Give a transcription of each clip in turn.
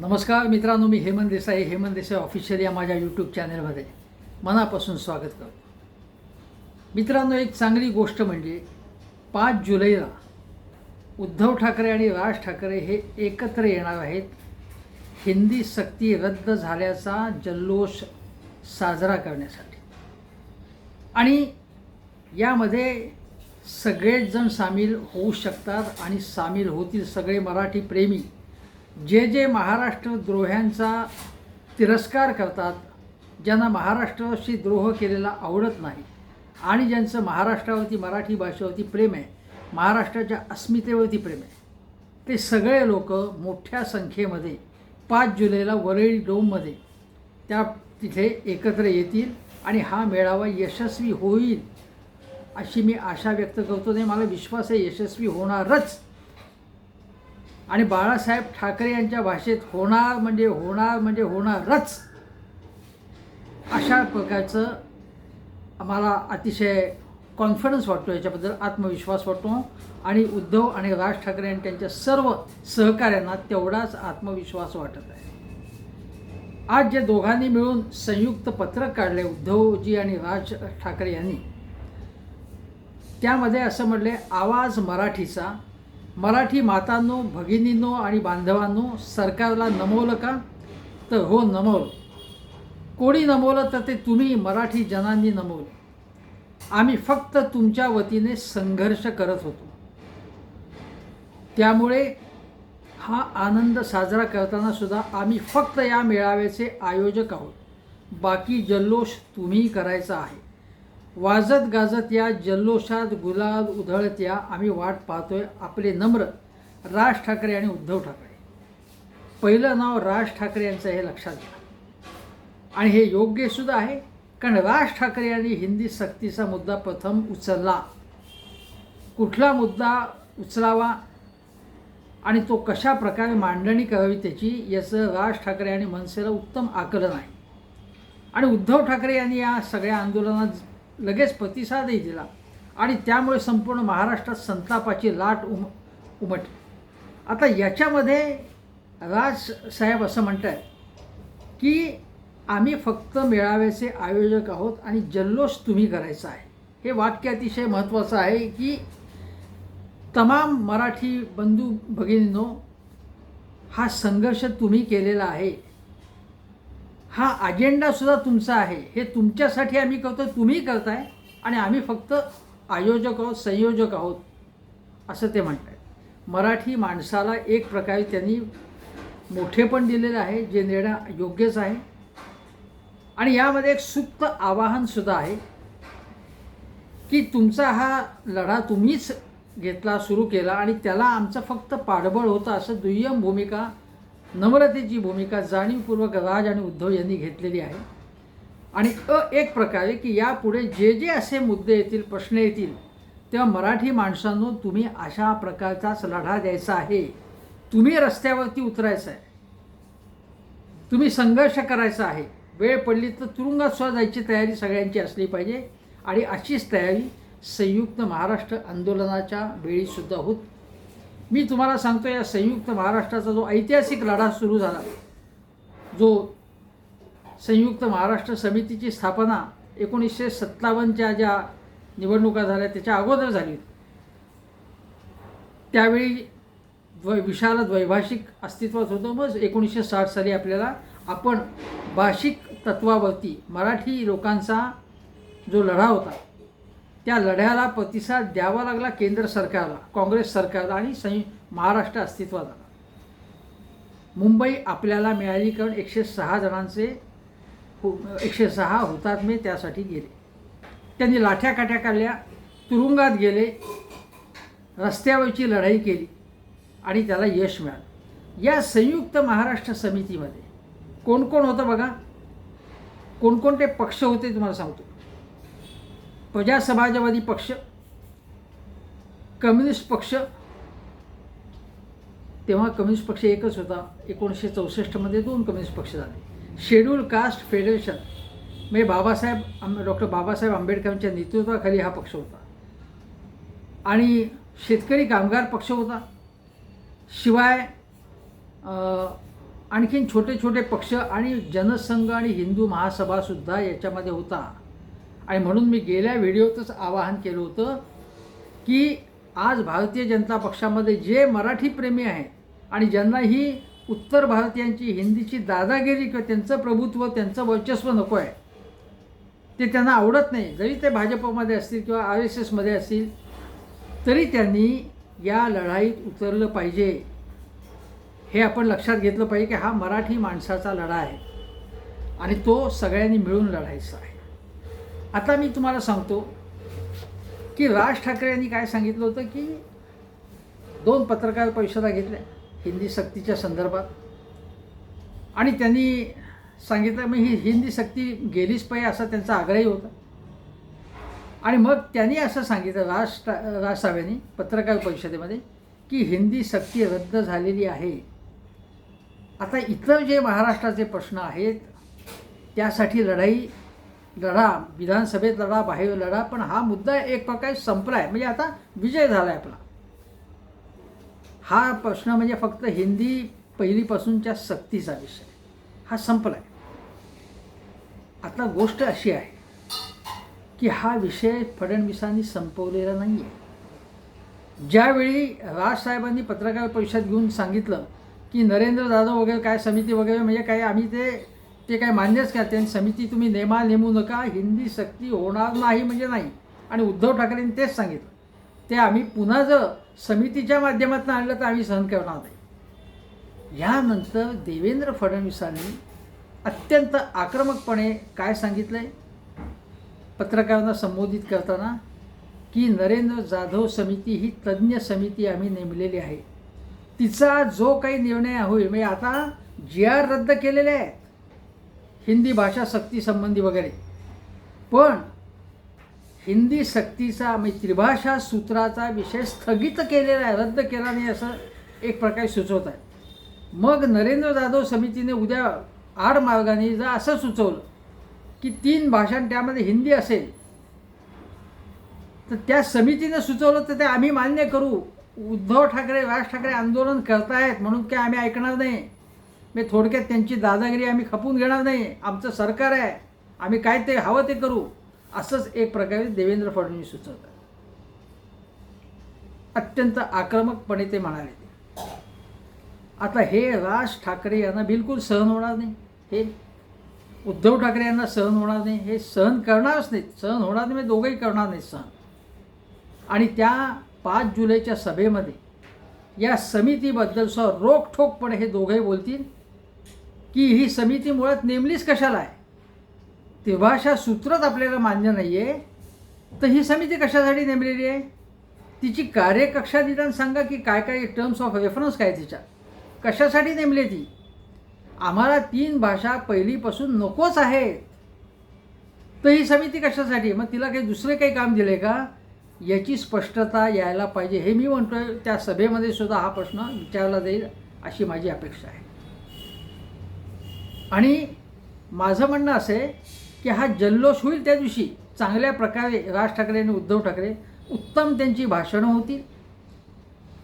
नमस्कार मित्रांनो मी हेमंत देसाई. हेमंत देसाई ऑफिशियल या माझ्या यूट्यूब चॅनलमध्ये मनापासून स्वागत करतो. मित्रांनो एक चांगली गोष्ट म्हणजे पाच जुलैला उद्धव ठाकरे आणि राज ठाकरे हे एकत्र येणार आहेत. हिंदी सक्ती रद्द झाल्याचा जल्लोष साजरा करण्यासाठी. आणि यामध्ये सगळेच जण सामील होऊ शकतात आणि सामील होतील सगळे मराठी प्रेमी. जे जे महाराष्ट्र द्रोह्यांचा तिरस्कार करतात ज्यांना महाराष्ट्राशी द्रोह केलेला आवडत नाही आणि ज्यांचं महाराष्ट्रावरती मराठी भाषेवरती प्रेम आहे महाराष्ट्राच्या अस्मितेवरती प्रेम आहे ते सगळे लोक मोठ्या संख्येमध्ये पाच जुलैला वरळी डोममध्ये त्या तिथे एकत्र येतील आणि हा मेळावा यशस्वी होईल अशी मी आशा व्यक्त करतो. ते मला विश्वास आहे यशस्वी होणारच. आणि बाळासाहेब ठाकरे यांच्या भाषेत होणार म्हणजे होणार म्हणजे होणारच अशा प्रकारचं आम्हाला अतिशय कॉन्फिडन्स वाटतो याच्याबद्दल आत्मविश्वास वाटतो. आणि उद्धव आणि राज ठाकरे आणि त्यांच्या सर्व सहकाऱ्यांना तेवढाच आत्मविश्वास वाटत आहे. आज जे दोघांनी मिळून संयुक्त पत्रक काढले उद्धवजी आणि राज ठाकरे यांनी त्यामध्ये असं म्हटले आवाज मराठीचा मराठी मातांनो भगिनींनो आणि बांधवांनो सरकारला नमवलं का? तर हो नमवलं. कोणी नमवलं तर ते तुम्ही मराठी जनांनी नमवलं. आम्ही फक्त तुमच्या वतीने संघर्ष करत होतो. त्यामुळे हा आनंद साजरा करताना सुद्धा आम्ही फक्त या मेळाव्याचे आयोजक आहोत. बाकी जल्लोष तुम्ही करायचा आहे. वाजत गाजत या जल्लोषात गुलाल उधळत या आम्ही वाट पाहतोय आपले नम्र राज ठाकरे आणि उद्धव ठाकरे. पहिलं नाव राज ठाकरे यांचं हे लक्षात घ्या. आणि हे योग्य सुद्धा आहे कारण राज ठाकरे यांनी हिंदी सक्तीचा मुद्दा प्रथम उचलला. कुठला मुद्दा उचलावा आणि तो कशा प्रकारे मांडणी करावी त्याची याचं राज ठाकरे आणि मनसेला उत्तम आकलन आहे. आणि उद्धव ठाकरे यांनी या सगळ्या आंदोलनात लगेच प्रतिसादही दिला. आणि त्यामुळे संपूर्ण महाराष्ट्रात संतापाची लाट उम उमटली. आता याच्यामध्ये राज साहेब असं म्हणत आहेत की आम्ही फक्त मेळाव्याचे आयोजक आहोत आणि जल्लोष तुम्ही करायचा आहे. हे वाक्य अतिशय महत्त्वाचं आहे की तमाम मराठी बंधू भगिनींनो हा संघर्ष तुम्ही केलेला आहे. हा अजेंडासुद्धा तुमचा आहे. हे तुमच्यासाठी आम्ही करतो तुम्ही करताय आणि आम्ही फक्त आयोजक आहोत संयोजक आहोत असं ते म्हणत आहेत मराठी माणसाला एक प्रकारे त्यांनी मोठेपण दिलेलं आहे जे नेणं योग्यच आहे. आणि यामध्ये एक सुप्त आवाहनसुद्धा आहे की तुमचा हा लढा तुम्हीच घेतला सुरू केला आणि त्याला आमचं फक्त पाठबळ होतं असं दुय्यम भूमिका नम्रतेची भूमिका जाणीवपूर्वक राज आणि उद्धव यांनी घेतलेली आहे. आणि अ एक प्रकारे की यापुढे जे जे असे मुद्दे येतील प्रश्न येतील तेव्हा मराठी माणसांनो तुम्ही अशा प्रकारचाच लढा द्यायचा आहे. तुम्ही रस्त्यावरती उतरायचं आहे. तुम्ही संघर्ष करायचा आहे. वेळ पडली तर तुरुंगात सुद्धा जायची तयारी सगळ्यांची असली पाहिजे. आणि अशीच तयारी संयुक्त महाराष्ट्र आंदोलनाच्या वेळीसुद्धा होत मी तुम्हाला सांगतो या संयुक्त महाराष्ट्राचा जो ऐतिहासिक लढा सुरू झाला जो संयुक्त महाराष्ट्र समितीची स्थापना एकोणीसशे सत्तावन्नच्या ज्या निवडणुका झाल्या त्याच्या अगोदर झाली त्यावेळी द्व विशाल द्वैभाषिक अस्तित्वात होतं. मग एकोणीसशे साठ साली आपल्याला आपण भाषिक तत्वावरती मराठी लोकांचा जो लढा होता त्या लढ्याला प्रतिसाद द्यावा लागला केंद्र सरकारला काँग्रेस सरकारला आणि संयु महाराष्ट्र अस्तित्वात आला मुंबई आपल्याला मिळाली कारण एकशे सहा जणांचे हो, एकशे सहा हुतात्मे त्यासाठी गेले. त्यांनी लाठ्या काठ्या काढल्या तुरुंगात गेले रस्त्यावरची लढाई केली आणि त्याला यश मिळालं. या संयुक्त महाराष्ट्र समितीमध्ये कोण कोण होतं बघा? कोणकोणते पक्ष होते तुम्हाला सांगतो. प्रजा समाजवादी पक्ष कम्युनिस्ट पक्ष तेव्हा कम्युनिस्ट पक्ष एकच होता. एकोणीसशे चौसष्टमध्ये दोन कम्युनिस्ट पक्ष झाले. शेड्यूल कास्ट फेडरेशन म्हणजे बाबासाहेब आंब डॉक्टर बाबासाहेब आंबेडकरांच्या नेतृत्वाखाली हा पक्ष होता. आणि शेतकरी कामगार पक्ष होता. शिवाय आणखीन छोटे छोटे पक्ष आणि जनसंघ आणि हिंदू महासभासुद्धा याच्यामध्ये होता. आणि म्हणून मी गेल्या व्हिडिओतच आवाहन केलं होतं की आज भारतीय जनता पक्षामध्ये जे मराठी प्रेमी आहेत आणि ज्यांना ही उत्तर भारतीयांची हिंदीची दादागिरी किंवा त्यांचं प्रभुत्व त्यांचं वर्चस्व नको आहे ते त्यांना आवडत नाही. जरी ते भाजपमध्ये असतील किंवा आर एस एसमध्ये असतील तरी त्यांनी या लढाईत उतरलं पाहिजे. हे आपण लक्षात घेतलं पाहिजे की हा मराठी माणसाचा लढा आहे आणि तो सगळ्यांनी मिळून लढायचा आहे. आता मी तुम्हाला सांगतो की राज ठाकरे यांनी काय सांगितलं होतं की दोन पत्रकार परिषदा घेतल्या हिंदी सक्तीच्या संदर्भात. आणि त्यांनी सांगितलं मग ही हिंदी सक्ती गेलीच पाहिजे असा त्यांचा आग्रही होता. आणि मग त्यांनी असं सांगितलं राज टा राज साहेबांनी पत्रकार परिषदेमध्ये की हिंदी सक्ती रद्द झालेली आहे. आता इतर जे महाराष्ट्राचे प्रश्न आहेत त्यासाठी लढाई लढा विधानसभेत लढा बाहेर लढा पण हा मुद्दा एक प्रकारे संपला आहे म्हणजे आता विजय झाला आहे आपला. हा प्रश्न म्हणजे फक्त हिंदी पहिलीपासूनच्या सक्तीचा विषय. हा संपला आहे आता गोष्ट अशी आहे की हा विषय फडणवीसांनी संपवलेला नाही आहे ज्यावेळी राजसाहेबांनी पत्रकार परिषद घेऊन सांगितलं की नरेंद्र जाधव वगैरे काय समिती वगैरे म्हणजे काय आम्ही ते ते काय मान्यच का? त्यांनी समिती तुम्ही नेमा नेमू नका हिंदी सक्ती होणार नाही म्हणजे नाही. आणि उद्धव ठाकरेंनी तेच सांगितलं. ते आम्ही पुन्हा जर समितीच्या माध्यमातून आणलं तर आम्ही सहन करणार नाही. यानंतर देवेंद्र फडणवीसांनी अत्यंत आक्रमकपणे काय सांगितलं आहे पत्रकारांना संबोधित करताना की नरेंद्र जाधव समिती ही तज्ज्ञ समिती आम्ही नेमलेली आहे. तिचा जो काही निर्णय होईल म्हणजे आता जी आर रद्द केलेले आहे हिंदी भाषा सक्तीसंबंधी वगैरे. पण हिंदी सक्तीचा म्हणजे त्रिभाषा सूत्राचा विषय स्थगित केलेला आहे रद्द केला नाही असं एक प्रकारे सुचवत आहे. मग नरेंद्र जाधव समितीने उद्या आड मार्गाने जर असं सुचवलं की तीन भाषा त्यामध्ये हिंदी असेल. तर त्या समितीनं सुचवलं तर ते आम्ही मान्य करू. उद्धव ठाकरे राज ठाकरे आंदोलन करतायत म्हणून काय आम्ही ऐकणार नाही. मी थोडक्यात त्यांची दादागिरी आम्ही खपून घेणार नाही. आमचं सरकार आहे. आम्ही काय ते हवं ते करू. असंच एक प्रकारे देवेंद्र फडणवीस सुचवतात. अत्यंत आक्रमकपणे ते म्हणाले. आता हे राज ठाकरे यांना बिलकुल सहन होणार नाही. हे उद्धव ठाकरे यांना सहन होणार नाही. हे सहन करणारच नाहीत. सहन होणार नाही म्हणजे दोघंही करणार नाहीत सहन. आणि त्या पाच जुलैच्या सभेमध्ये या समितीबद्दल स रोखठोकपणे हे दोघंही बोलतील. की ही समिती मुळात नेमलीच कशाला आहे? त्रिभाषा सूत्रच आपल्याला मान्य नाही आहे तर ही समिती कशासाठी नेमलेली आहे? तिची कार्यकक्षा निदान सांगा की काय काय टर्म्स ऑफ रेफरन्स काय तिच्या? कशासाठी नेमली ती? आम्हाला तीन भाषा पहिलीपासून नकोच आहेत. तर ही समिती कशासाठी? मग तिला काही दुसरे काही काम दिले का? याची स्पष्टता यायला पाहिजे हे मी म्हणतोय. त्या सभेमध्ये सुद्धा हा प्रश्न विचारला जाईल अशी माझी अपेक्षा आहे. आणि माझं म्हणणं असं आहे की हा जल्लोष होईल त्या दिवशी. चांगल्या प्रकारे राज ठाकरे आणि उद्धव ठाकरे उत्तम त्यांची भाषणं होतील.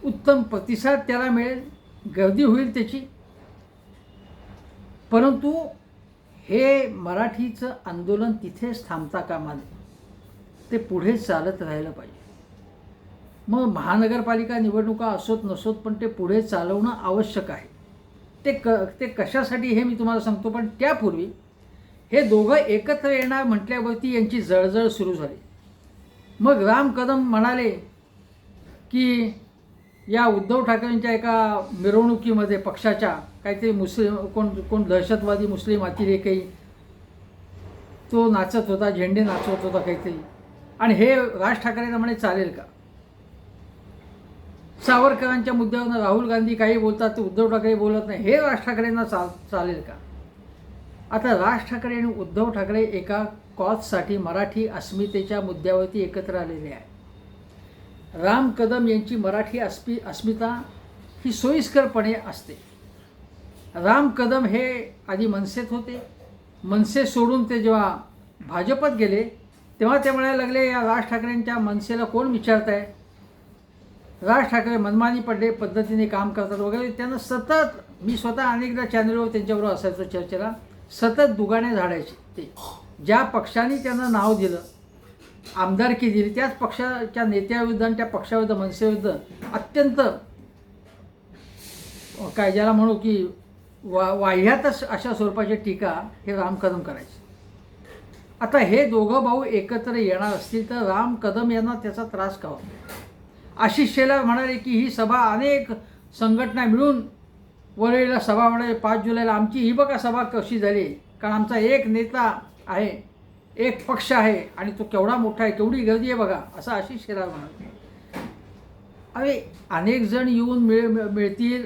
उत्तम प्रतिसाद त्याला मिळेल. गर्दी होईल त्याची. परंतु हे मराठीचं आंदोलन तिथेच थांबता कामा नये. ते पुढे चालत राहिलं पाहिजे. मग महानगरपालिका निवडणुका असोत नसोत पण ते पुढे चालवणं आवश्यक आहे. ते क ते कशासाठी हे मी तुम्हाला सांगतो पण त्यापूर्वी हे दोघं एकत्र येणार म्हटल्यावरती यांची जळजळ सुरू झाली. मग राम कदम म्हणाले की या उद्धव ठाकरेंच्या एका मिरवणुकीमध्ये पक्षाच्या काहीतरी मुस्लिम कोण कोण दहशतवादी मुस्लिम अतिरेकही तो नाचत होता झेंडे नाचवत होता काहीतरी. आणि हे राज ठाकरेंना म्हणे चालेल का? सावरकरांच्या मुद्द्यावरनं राहुल गांधी काही बोलतात तर उद्धव ठाकरे बोलत नाही. हे राज ठाकरेंना चाल चालेल का? आता राज ठाकरे आणि उद्धव ठाकरे एका कॉजसाठी मराठी अस्मितेच्या मुद्द्यावरती एकत्र आलेले आहे राम कदम यांची मराठी अस्मि अस्मिता ही सोयीस्करपणे असते. राम कदम हे आधी मनसेत होते. मनसे सोडून ते जेव्हा भाजपत गेले तेव्हा ते म्हणायला लागले या राज ठाकरेंच्या मनसेला कोण विचारत आहे राज ठाकरे मनमानी पडले पद्धतीने काम करतात वगैरे त्यांना सतत मी स्वतः अनेकदा चॅनलवर त्यांच्याबरोबर असायचो चर्चेला सतत दुगाणे झाडायचे ते. ज्या पक्षाने त्यांना नाव दिलं आमदारकी दिली त्याच पक्षाच्या नेत्याविरुद्ध आणि त्या पक्षाविरुद्ध मनसेविरुद्ध अत्यंत काय ज्याला म्हणू की वा वाह्यातच अशा स्वरूपाची टीका हे राम कदम करायचे. आता हे दोघं भाऊ एकत्र येणार असतील तर राम कदम यांना त्याचा त्रास का होतो आशिष शेलार म्हणाले की ही सभा अनेक संघटना मिळून वरळीला सभा म्हणाले पाच जुलैला आमची ही बघा सभा कशी झाली. कारण आमचा एक नेता आहे एक पक्ष आहे आणि तो केवढा मोठा आहे केवढी गर्दी आहे बघा असं आशिष शेलार म्हणाले. अरे अनेक जण येऊन मिळ मिळतील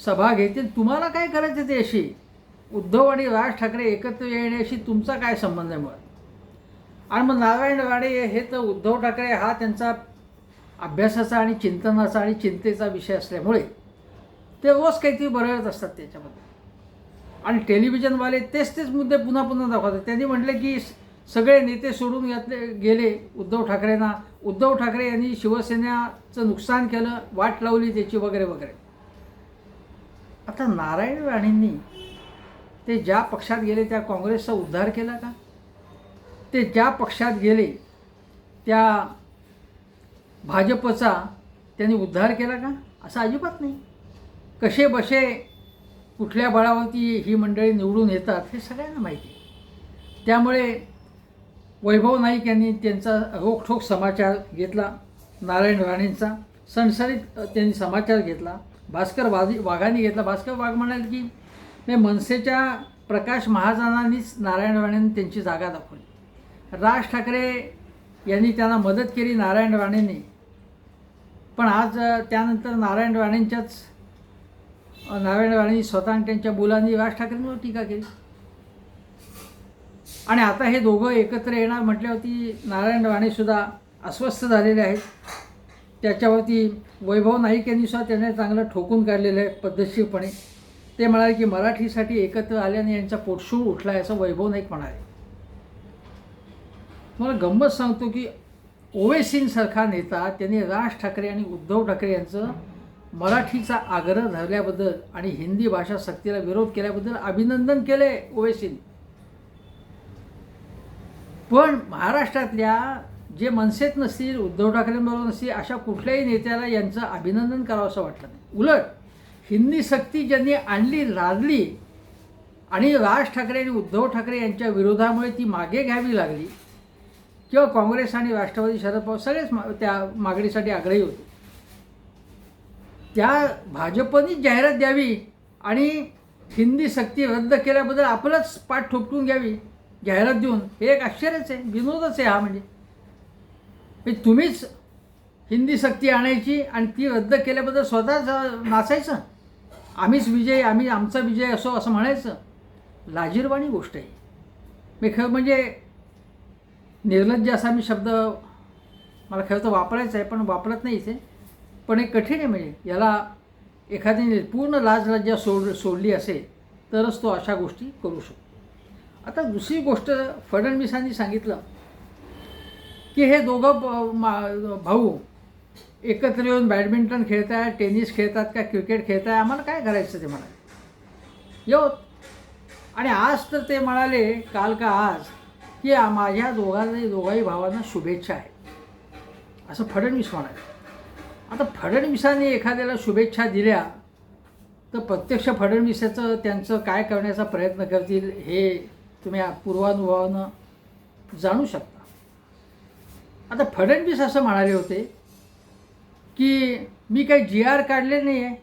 सभा घेतील तुम्हाला काय करायचं ते अशी उद्धव आणि राज ठाकरे एकत्र येण्याशी तुमचा काय संबंध आहे मुळात आणि मग नारायण राणे हे तर उद्धव ठाकरे हा त्यांचा अभ्यासाचा आणि चिंतनाचा आणि चिंतेचा विषय असल्यामुळे ते रोज काहीतरी बरळत असतात त्याच्यामध्ये. आणि टेलिव्हिजनवाले तेच तेच मुद्दे पुन्हा पुन्हा दाखवतात. त्यांनी म्हटले की सगळे नेते सोडून यातले गेले. उद्धव ठाकरेंना उद्धव ठाकरे यांनी शिवसेनेचं नुकसान केलं वाट लावली त्याची वगैरे वगैरे. आता नारायण राणेंनी ते ज्या पक्षात गेले त्या काँग्रेसचा उद्धार केला का? ते ज्या पक्षात गेले त्या भाजपचा त्यांनी उद्धार केला का? असं अजिबात नाही. कसे बसे कुठल्या बळावरती ही मंडळी निवडून येतात हे सगळ्यांना माहिती आहे. त्यामुळे वैभव नाईक यांनी त्यांचा रोखठोक समाचार घेतला नारायण राणेंचा सणसणीत त्यांनी समाचार घेतला भास्कर वाधी वाघांनी घेतला. भास्कर वाघ म्हणाले की नाही मनसेच्या प्रकाश महाजनांनीच नारायण राणेंनी त्यांची जागा दाखवली. राज ठाकरे यांनी त्यांना मदत केली नारायण राणेंनी. पण आज त्यानंतर नारायण राणेंच्याच नारायण राणे स्वतः आणि त्यांच्या मुलांनी राज ठाकरेंवर टीका केली. आणि आता हे दोघं एकत्र येणार म्हटल्यावरती नारायण राणेसुद्धा अस्वस्थ झालेले आहेत. त्याच्यावरती वैभव नाईक यांनीसुद्धा त्यांना चांगलं ठोकून काढलेलं आहे पद्धतशीरपणे. ते म्हणाले की मराठीसाठी एकत्र आल्याने यांचा पोटशूळ उठला आहे असं वैभव नाईक म्हणाले. मला गंमत सांगतो की ओवेसींसारखा नेता त्यांनी राज ठाकरे आणि उद्धव ठाकरे यांचं मराठीचा आग्रह धरल्याबद्दल आणि हिंदी भाषा सक्तीला विरोध केल्याबद्दल अभिनंदन केले ओवेसीन. पण महाराष्ट्रातल्या जे मनसेत नसतील उद्धव ठाकरेंबरोबर नसतील अशा कुठल्याही नेत्याला यांचं अभिनंदन करावं असं वाटलं नाही. उलट हिंदी सक्ती ज्यांनी आणली लादली आणि राज ठाकरे आणि उद्धव ठाकरे यांच्या विरोधामुळे ती मागे घ्यावी लागली किंवा काँग्रेस आणि राष्ट्रवादी शरद पवार सगळेच मा त्या मागणीसाठी आग्रही होते. त्या भाजपनीच जाहिरात द्यावी आणि हिंदी सक्ती रद्द केल्याबद्दल आपलंच पाठ ठोकटून घ्यावी जाहिरात देऊन. हे एक आश्चर्यच आहे विनोदच आहे हा म्हणजे. म्हणजे तुम्हीच हिंदी सक्ती आणायची आणि ती रद्द केल्याबद्दल स्वतःच नाचायचं आम्हीच विजय आम्ही आमचा विजय असो असं म्हणायचं. लाजीरवाणी गोष्ट आहे. मी खरं म्हणजे निर्लज्ज असा मी शब्द मला खरं तर वापरायचा आहे पण वापरत नाही इथे पण हे कठीण आहे म्हणजे याला एखाद्याने पूर्ण लाज लज्जा सोड सोडली असेल तरच तो अशा गोष्टी करू शकतो. आता दुसरी गोष्ट फडणवीसांनी सांगितलं की हे दोघं ब- मा- भाऊ एकत्र येऊन बॅडमिंटन खेळताय टेनिस खेळतात का क्रिकेट खेळताय आम्हाला काय करायचं ते म्हणाले? येऊ आणि आज तर ते म्हणाले काल का आज? की माझ्या दोघांना दोघाही भावांना शुभेच्छा आहेत असं फडणवीस म्हणाले. आता फडणवीसांनी एखाद्याला शुभेच्छा दिल्या तर प्रत्यक्ष फडणवीसाचं त्यांचं काय करण्याचा प्रयत्न करतील हे तुम्ही पूर्वानुभवानं जाणू शकता. आता फडणवीस असं म्हणाले होते की मी काही जी आर काढले नाही आहे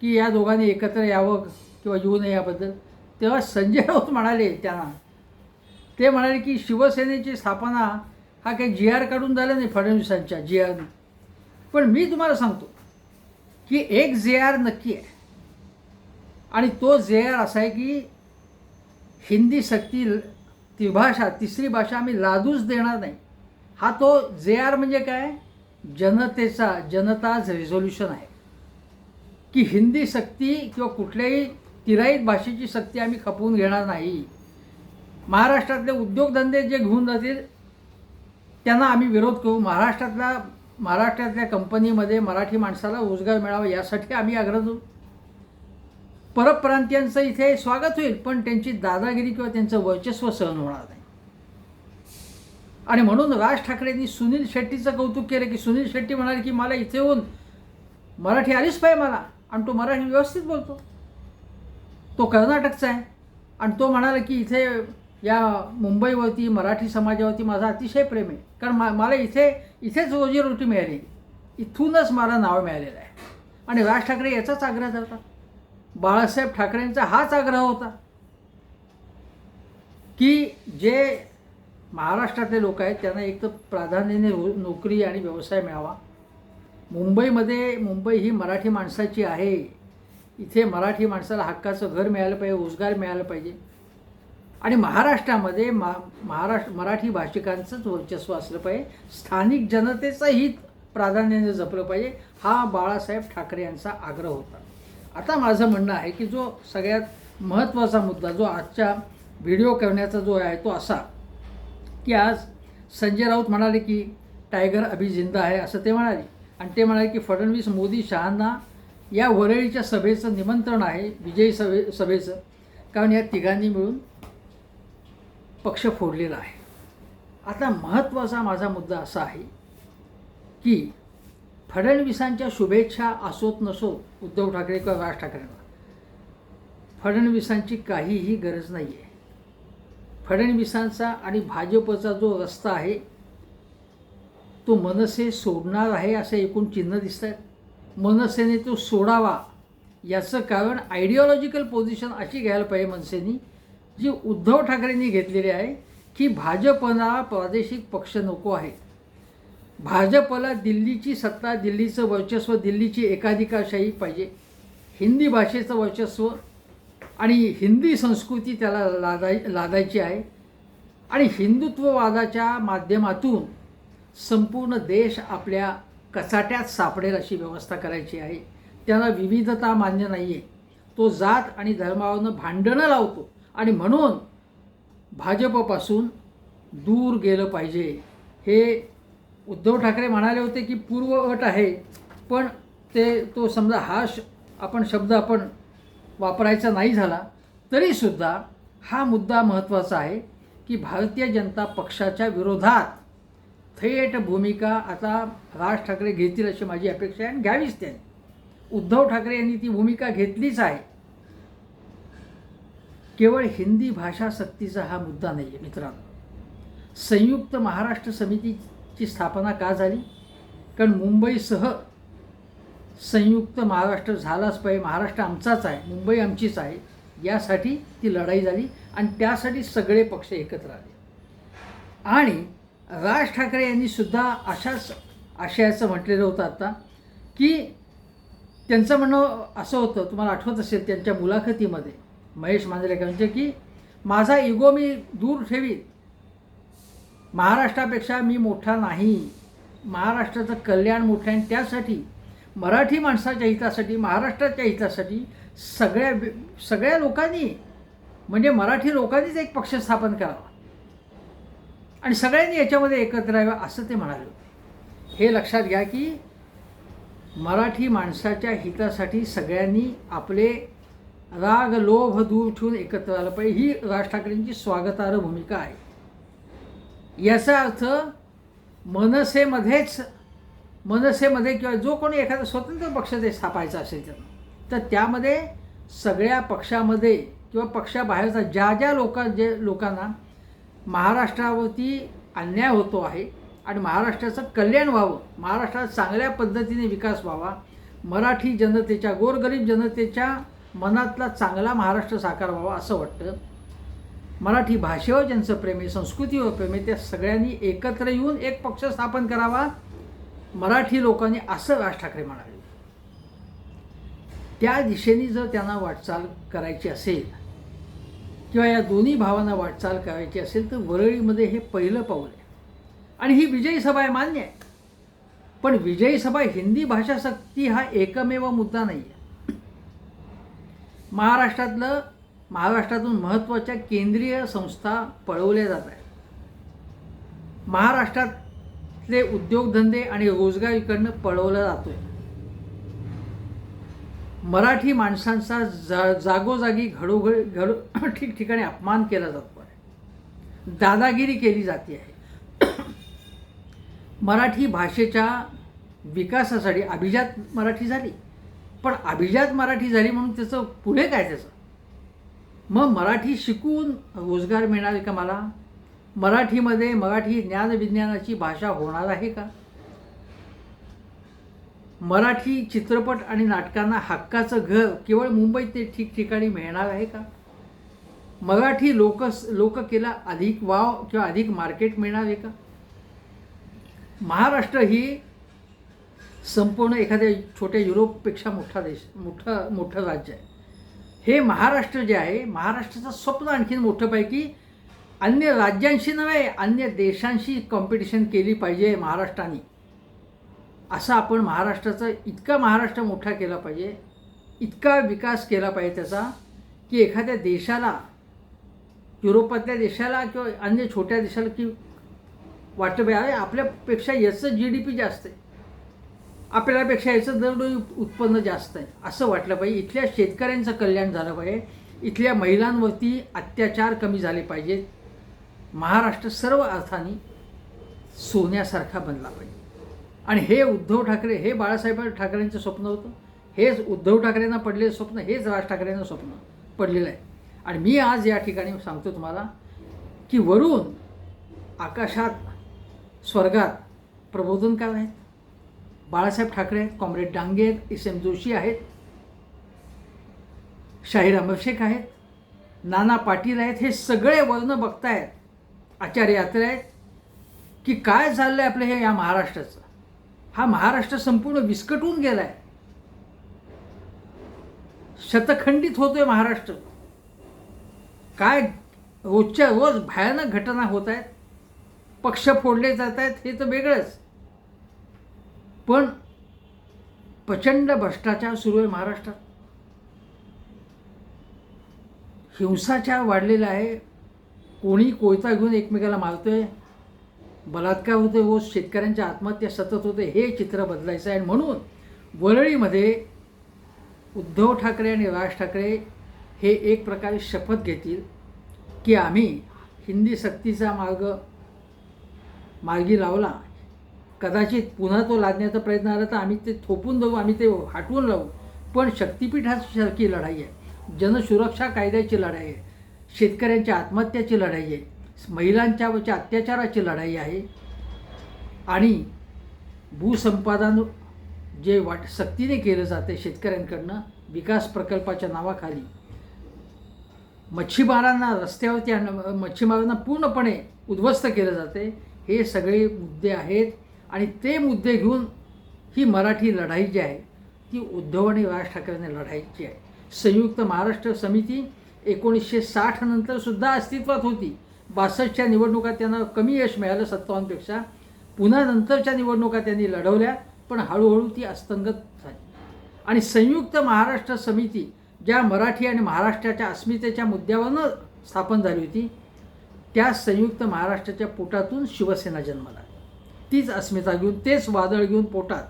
की या दोघांनी एकत्र यावं किंवा येऊ नये याबद्दल. तेव्हा संजय राऊत म्हणाले त्यांना ते म्हणाले की शिवसेनेची स्थापना हा काही जी आर काढून झाला नाही फडणवीसांच्या जी आरने पण मी तुम्हाला सांगतो की एक जे आर नक्की आहे. आणि तो जे आर असा आहे की हिंदी सक्ती ती भाषा तिसरी भाषा आम्ही लादूच देणार नाही. हा तो जे आर म्हणजे काय? जनतेचा जनताज रेझोल्युशन आहे. की हिंदी सक्ती किंवा कुठल्याही तिराईत भाषेची सक्ती आम्ही खपवून घेणार नाही. महाराष्ट्रातले उद्योगधंदे जे घेऊन जातील त्यांना आम्ही विरोध करू. महाराष्ट्रातल्या महाराष्ट्रातल्या कंपनीमध्ये मराठी माणसाला रोजगार मिळावा यासाठी आम्ही आग्रह परप्रांतीयांचं इथे स्वागत होईल पण त्यांची दादागिरी किंवा त्यांचं वर्चस्व सहन होणार नाही. आणि म्हणून राज ठाकरेंनी सुनील शेट्टीचं कौतुक केलं की सुनील शेट्टी म्हणाले की मला इथे येऊन मराठी आलीच पाहिजे मला. आणि तो मराठी व्यवस्थित बोलतो. तो कर्नाटकचा आहे. आणि तो म्हणाला की इथे या मुंबईवरती मराठी समाजावरती माझा अतिशय प्रेम आहे. कारण मा मला इथे इथेच रोजीरोटी मिळाली. इथूनच मला नाव मिळालेलं आहे. आणि राज ठाकरे याचाच आग्रह धरतात बाळासाहेब ठाकरेंचा हाच आग्रह होता. की जे महाराष्ट्रातले लोक आहेत त्यांना एक तर प्राधान्याने नोकरी आणि व्यवसाय मिळावा. मुंबईमध्ये मुंबई ही मराठी माणसाची आहे. इथे मराठी माणसाला हक्काचं घर मिळालं पाहिजे रोजगार मिळालं पाहिजे. आणि महाराष्ट्रामध्ये मा महाराष्ट्र मराठी भाषिकांचंच वर्चस्व असलं पाहिजे. स्थानिक जनतेचं हित प्राधान्याने जपलं पाहिजे. हा बाळासाहेब ठाकरे यांचा आग्रह होता. आता माझं म्हणणं आहे की जो सगळ्यात महत्त्वाचा मुद्दा जो आजच्या व्हिडिओ करण्याचा जो आहे तो असा की आज संजय राऊत म्हणाले की टायगर अभि जिंदा आहे असं ते म्हणाले. आणि ते म्हणाले की फडणवीस मोदी शहांना या वरळीच्या सभेचं निमंत्रण आहे विजयी सभे सभेचं. कारण या तिघांनी मिळून पक्ष फोडलेला आहे. आता महत्त्वाचा माझा मुद्दा असा आहे की फडणवीसांच्या शुभेच्छा असोत नसोत उद्धव ठाकरे किंवा राज ठाकरेंना. फडणवीसांची काहीही गरज नाही आहे फडणवीसांचा आणि भाजपचा जो रस्ता आहे तो मनसे सोडणार आहे असं एकूण चिन्ह दिसत आहेत मनसेने तो सोडावा याचं कारण आयडिओलॉजिकल पोझिशन अशी घ्यायला पाहिजे मनसेनी. जी उद्धव ठाकरेंनी घेतलेली आहे की भाजपला प्रादेशिक पक्ष नको आहे. भाजपला दिल्लीची सत्ता दिल्लीचं वर्चस्व दिल्लीची एकाधिकारशाही पाहिजे. हिंदी भाषेचं वर्चस्व आणि हिंदी संस्कृती त्याला लादाय लादायची आहे. आणि हिंदुत्ववादाच्या माध्यमातून संपूर्ण देश आपल्या कचाट्यात सापडेल अशी व्यवस्था करायची आहे. त्याला विविधता मान्य नाही आहे तो जात आणि धर्मावरनं भांडणं लावतो. आणि म्हणून भाजपपासून दूर गेलं पाहिजे. हे उद्धव ठाकरे म्हणाले होते की पूर्व अट आहे पण ते तो समजा हा श आपण शब्द आपण वापरायचा नाही झाला तरीसुद्धा हा मुद्दा महत्त्वाचा आहे की भारतीय जनता पक्षाच्या विरोधात थेट भूमिका आता राज ठाकरे घेतील अशी माझी अपेक्षा आहे आणि घ्यावीच त्यांनी. उद्धव ठाकरे यांनी ती भूमिका घेतलीच आहे. केवळ हिंदी भाषा सक्तीचा हा मुद्दा नाही आहे मित्रांनो. संयुक्त महाराष्ट्र समितीची स्थापना का झाली? कारण मुंबईसह संयुक्त महाराष्ट्र झालाच पाहिजे. महाराष्ट्र आमचाच आहे मुंबई आमचीच आहे. यासाठी ती लढाई झाली आणि त्यासाठी सगळे पक्ष एकत्र आले. आणि राज ठाकरे यांनी सुद्धा अशाच आशयाचं म्हटलेलं होतं आता की त्यांचं म्हणणं असं होतं तुम्हाला आठवत असेल त्यांच्या मुलाखतीमध्ये महेश मांजरेकर म्हणजे की माझा इगो मी दूर ठेवीत महाराष्ट्रापेक्षा मी मोठा नाही. महाराष्ट्राचं कल्याण मोठं आहे आणि त्यासाठी मराठी माणसाच्या हितासाठी महाराष्ट्राच्या हितासाठी सगळ्या सगळ्या लोकांनी म्हणजे मराठी लोकांनीच एक पक्ष स्थापन करावा. आणि सगळ्यांनी याच्यामध्ये एकत्र राहावं असं ते म्हणाले हे लक्षात घ्या की मराठी माणसाच्या हितासाठी सगळ्यांनी आपले राग लोभ दूर ठेवून एकत्र आलं पाहिजे. ही राज ठाकरेंची स्वागतार्ह भूमिका आहे. याचा अर्थ मनसेमध्येच मनसेमध्ये किंवा जो कोणी एखादा स्वतंत्र पक्ष ते स्थापायचा असेल तर तर त्यामध्ये सगळ्या पक्षामध्ये किंवा पक्षाबाहेरचा ज्या ज्या लोका जे लोकांना महाराष्ट्रावरती अन्याय होतो आहे आणि महाराष्ट्राचं कल्याण व्हावं महाराष्ट्रात चांगल्या पद्धतीने विकास व्हावा मराठी जनतेच्या गोरगरीब जनतेच्या मनातला चांगला महाराष्ट्र साकार व्हावा असं वाटतं. मराठी भाषेवर ज्यांचं प्रेम आहे संस्कृतीवर प्रेम आहे त्या सगळ्यांनी एकत्र येऊन एक पक्ष स्थापन करावा. मराठी लोकांनी असं राज ठाकरे म्हणाले. त्या दिशेने जर त्यांना वाटचाल करायची असेल किंवा या दोन्ही भावांना वाटचाल करायची असेल तर वरळीमध्ये हे पहिलं पाऊल आहे. आणि ही विजयी सभा आहे मान्य आहे. पण विजयी सभा हिंदी भाषा सक्ती हा एकमेव मुद्दा नाही आहे महाराष्ट्रातलं महाराष्ट्रातून महत्त्वाच्या केंद्रीय संस्था पळवल्या जात आहेत. महाराष्ट्रातले उद्योगधंदे आणि रोजगार इकडनं पळवला जातोय. मराठी माणसांचा जा जागोजागी घडोघडी घडो ठिकठिकाणी अपमान केला जातो आहे. दादागिरी केली जाते आहे. मराठी भाषेच्या विकासासाठी अभिजात मराठी झाली. पण अभिजात मराठी झाली म्हणून त्याचं पुढे काय त्याचं? मग मराठी शिकून रोजगार मिळणार का मला? मराठीमध्ये मराठी ज्ञानविज्ञानाची भाषा होणार आहे का? मराठी चित्रपट आणि नाटकांना हक्काचं घर केवळ मुंबईत ते ठिकठिकाणी मिळणार आहे का? मराठी लोक लोककेला अधिक वाव किंवा अधिक मार्केट मिळणार आहे का? महाराष्ट्र ही संपूर्ण एखाद्या छोट्या युरोपपेक्षा मोठा देश मोठं मोठं राज्य आहे. हे महाराष्ट्र जे आहे महाराष्ट्राचं स्वप्न आणखीन मोठं पाहिजे की अन्य राज्यांशी नव्हे अन्य देशांशी कॉम्पिटिशन केली पाहिजे महाराष्ट्राने. असं आपण महाराष्ट्राचं इतका महाराष्ट्र मोठा केला पाहिजे इतका विकास केला पाहिजे त्याचा की एखाद्या देशाला युरोपातल्या देशाला किंवा अन्य छोट्या देशाला की वाटतं पाहिजे अरे आपल्यापेक्षा याचं जी डी पी जास्त आहे. आपल्यापेक्षा याचं दरडोई उत्पन्न जास्त आहे. असं वाटलं पाहिजे. इथल्या शेतकऱ्यांचं कल्याण झालं पाहिजे. इथल्या महिलांवरती अत्याचार कमी झाले पाहिजेत महाराष्ट्र सर्व अर्थाने सोन्यासारखा बनला पाहिजे. आणि हे उद्धव ठाकरे हे बाळासाहेब ठाकरेंचं स्वप्न होतं. हेच उद्धव ठाकरेंना पडलेलं स्वप्न हेच राज ठाकरेंचं स्वप्न पडलेलं आहे. आणि मी आज या ठिकाणी सांगतो तुम्हाला की वरून आकाशात स्वर्गात प्रबोधनकार आहेत. बाळासाहेब ठाकरे आहेत कॉम्रेड डांगे आहेत एस एम जोशी आहेत शाहीर अमरशेख आहेत नाना पाटील आहेत हे सगळे वर्ण बघतायत आचार्य यात्रे आहेत की काय झालं आहे आपलं हे या महाराष्ट्राचं? हा महाराष्ट्र संपूर्ण विस्कटून गेला आहे शतखंडित होतोय महाराष्ट्र. काय रोजच्या रोज भयानक घटना होत आहेत पक्ष फोडले जात आहेत हे तर वेगळंच. पण प्रचंड भ्रष्टाचार सुरू आहे महाराष्ट्रात. हिंसाचार वाढलेला आहे. कोणी कोयता घेऊन एकमेकाला मारतोय. बलात्कार होते व शेतकऱ्यांच्या आत्महत्या सतत होते. हे चित्र बदलायचं आहे. आणि म्हणून वरळीमध्ये उद्धव ठाकरे आणि राज ठाकरे हे एक प्रकारे शपथ घेतील की आम्ही हिंदी सक्तीचा मार्ग मार्गी लावला. कदाचित पुन्हा तो लादण्याचा प्रयत्न आला तर आम्ही ते थोपून जाऊ आम्ही ते हटवून लावू पण शक्तिपीठासारखी लढाई आहे. जनसुरक्षा कायद्याची लढाई आहे. शेतकऱ्यांच्या आत्महत्याची लढाई आहे. महिलांच्या अत्याचाराची लढाई आहे. आणि भूसंपादन जे वाट सक्तीने केलं जाते शेतकऱ्यांकडनं विकास प्रकल्पाच्या नावाखाली. मच्छीमारांना रस्त्यावरती आणणं मच्छीमारांना पूर्णपणे उद्ध्वस्त केलं जाते. हे सगळे मुद्दे आहेत. आणि ते मुद्दे घेऊन ही मराठी लढाई जी आहे ती उद्धव आणि राज ठाकरेंनी लढायची आहे. संयुक्त महाराष्ट्र समिती एकोणीसशे साठ नंतरसुद्धा अस्तित्वात होती. बासष्टच्या निवडणुका त्यांना कमी यश मिळालं सत्तावन्नपेक्षा. पुन्हा नंतरच्या निवडणुका त्यांनी लढवल्या पण हळूहळू ती अस्तंगत झाली. आणि संयुक्त महाराष्ट्र समिती ज्या मराठी आणि महाराष्ट्राच्या अस्मितेच्या मुद्द्यावरनं स्थापन झाली होती त्या संयुक्त महाराष्ट्राच्या पोटातून शिवसेना जन्मला तीच अस्मिता घेऊन तेच वादळ घेऊन पोटात.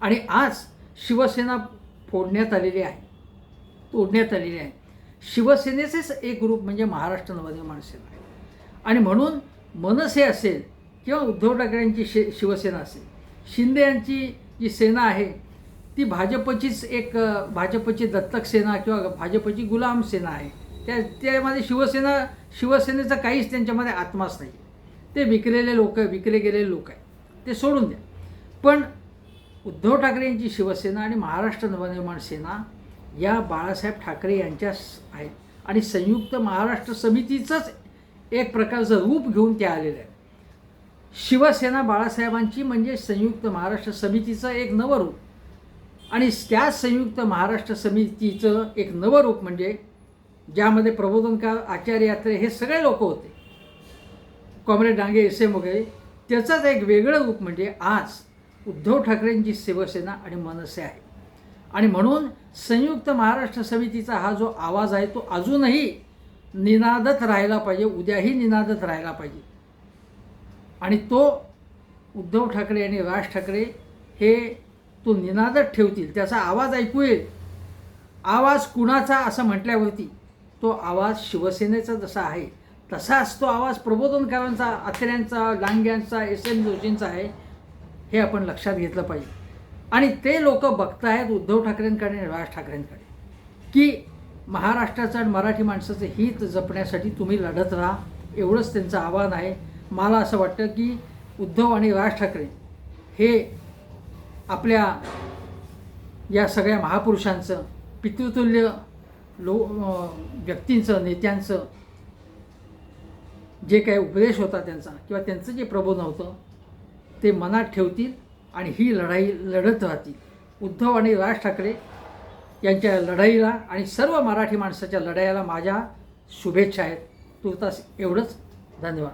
आणि आज शिवसेना फोडण्यात आलेली आहे. तोडण्यात आलेली आहे. शिवसेनेचेच एक ग्रुप म्हणजे महाराष्ट्र नवनिर्माण सेना आहे. आणि म्हणून मनसे असेल किंवा उद्धव ठाकरेंची शे शिवसेना असेल शिंदे यांची जी सेना आहे ती भाजपचीच एक भाजपची दत्तक सेना किंवा भाजपची गुलाम सेना आहे. त्या त्यामध्ये शिवसेना शिवसेनेचा काहीच त्यांच्यामध्ये आत्माच नाही ते विकलेले लोक विकले गेलेले लोक आहे ते सोडून द्या. पण उद्धव ठाकरे यांची शिवसेना आणि महाराष्ट्र नवनिर्माण सेना या बाळासाहेब ठाकरे यांच्या आहेत आणि संयुक्त महाराष्ट्र समितीचंच एक प्रकारचं रूप घेऊन ते आलेलं आहे शिवसेना बाळासाहेबांची म्हणजे संयुक्त महाराष्ट्र समितीचं एक नवं रूप. आणि त्या संयुक्त महाराष्ट्र समितीचं एक नवं रूप म्हणजे ज्यामध्ये प्रबोधनकार आचार्य यात्रे हे सगळे लोक होते. कॉम्रेड डांगे एस एम वगैरे त्याचंच एक वेगळं रूप म्हणजे आज उद्धव ठाकरेंची शिवसेना आणि मनसे आहे. आणि म्हणून संयुक्त महाराष्ट्र समितीचा हा जो आवाज आहे तो अजूनही निनादत राहायला पाहिजे उद्याही निनादत राहायला पाहिजे. आणि तो उद्धव ठाकरे आणि राज ठाकरे हे तो निनादत ठेवतील त्याचा आवाज ऐकू येईल. आवाज कुणाचा असं म्हटल्यावरती तो आवाज शिवसेनेचा जसा आहे तसाच तो आवाज प्रबोधनकारांचा अत्र्यांचा लांग्यांचा एस एम जोशींचा आहे हे आपण लक्षात घेतलं पाहिजे. आणि ते लोक बघतायत उद्धव ठाकरेंकडे आणि राज ठाकरेंकडे की महाराष्ट्राचं आणि मराठी माणसाचं हित जपण्यासाठी तुम्ही लढत राहा एवढंच त्यांचं आव्हान आहे. मला असं वाटतं की उद्धव आणि राज ठाकरे हे आपल्या या सगळ्या महापुरुषांचं पितृतुल्य लो व्यक्तींचं नेत्यांचं जे काही उपदेश होता त्यांचा किंवा त्यांचं जे प्रबोधन होतं ते मनात ठेवतील आणि ही लढाई लढत राहतील. उद्धव आणि राज ठाकरे यांच्या लढाईला आणि सर्व मराठी माणसाच्या लढाईला माझ्या शुभेच्छा आहेत. तुर्तास एवढंच. धन्यवाद.